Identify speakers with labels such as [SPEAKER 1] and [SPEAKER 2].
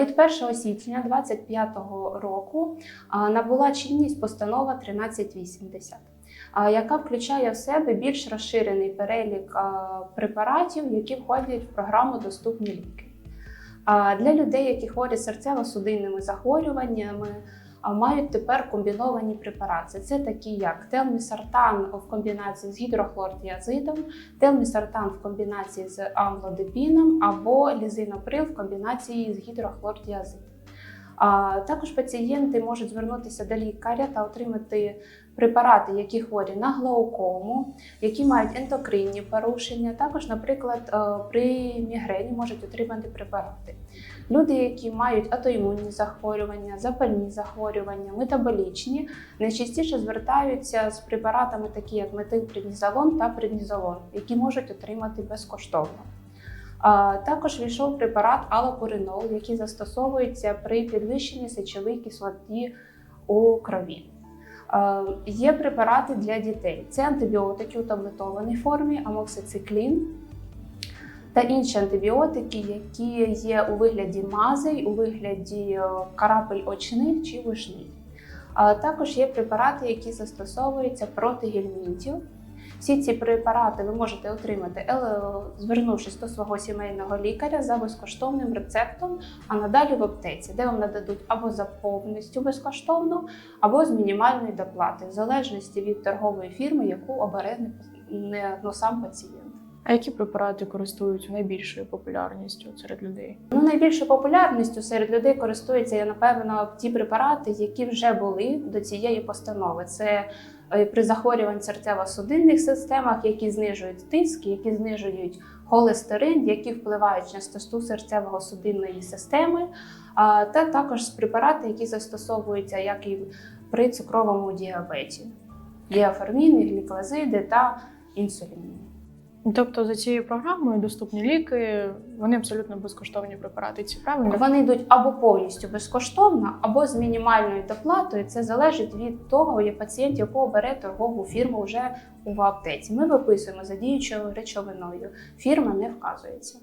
[SPEAKER 1] Від 1 січня 2025 року набула чинність постанова 1380, а, яка включає в себе більш розширений перелік препаратів, які входять в програму Доступні ліки. Для людей, які хворі серцево-судинними захворюваннями, мають тепер комбіновані препарати. Це такі як телмісартан в комбінації з гідрохлордіазидом, телмісартан в комбінації з амлодипіном або лізиноприл в комбінації з гідрохлордіазидом. А також пацієнти можуть звернутися до лікаря та отримати препарати, які хворі на глаукому, які мають ендокринні порушення. Також, наприклад, е, при мігрені можуть отримати препарати. Люди, які мають атоімунні захворювання, запальні захворювання, метаболічні, найчастіше звертаються з препаратами, такі як метилпреднізолон та преднізолон, які можуть отримати безкоштовно. Також війшов препарат алопуринол, який застосовується при підвищенні сечової кислоти у крові. Є препарати для дітей. Це антибіотики у таблетованій формі, амоксициклін та інші антибіотики, які є у вигляді мазей, у вигляді е, карапель очних чи вишних. Також є препарати, які застосовуються проти гельмінтів. Всі ці препарати ви можете отримати, е, звернувшись до свого сімейного лікаря за безкоштовним рецептом, а надалі в аптеці, де вам нададуть або за повністю безкоштовно, або з мінімальної доплати, в залежності від торгової фірми, яку обере не- ну, сам пацієнт.
[SPEAKER 2] А які препарати користуються найбільшою популярністю серед людей?
[SPEAKER 1] Ну, найбільшою популярністю серед людей користуються, напевно, ті препарати, які вже були до цієї постанови. Це е, при захворюванні серцево-судинних системах, які знижують тиск, які знижують холестерин, які впливають на частоту серцево-судинної системи, та також препарати, які застосовуються як і при цукровому діабеті: діаферміни, глікозиди та інсуліни.
[SPEAKER 2] Тобто за цією програмою доступні ліки, вони абсолютно безкоштовні препарати. Ці правильно?
[SPEAKER 1] Вони йдуть або повністю безкоштовно, або з мінімальною доплатою. Це залежить від того, є пацієнт, якого бере торгову фірму вже у аптеці. Ми виписуємо за діючою речовиною. Фірма не вказується.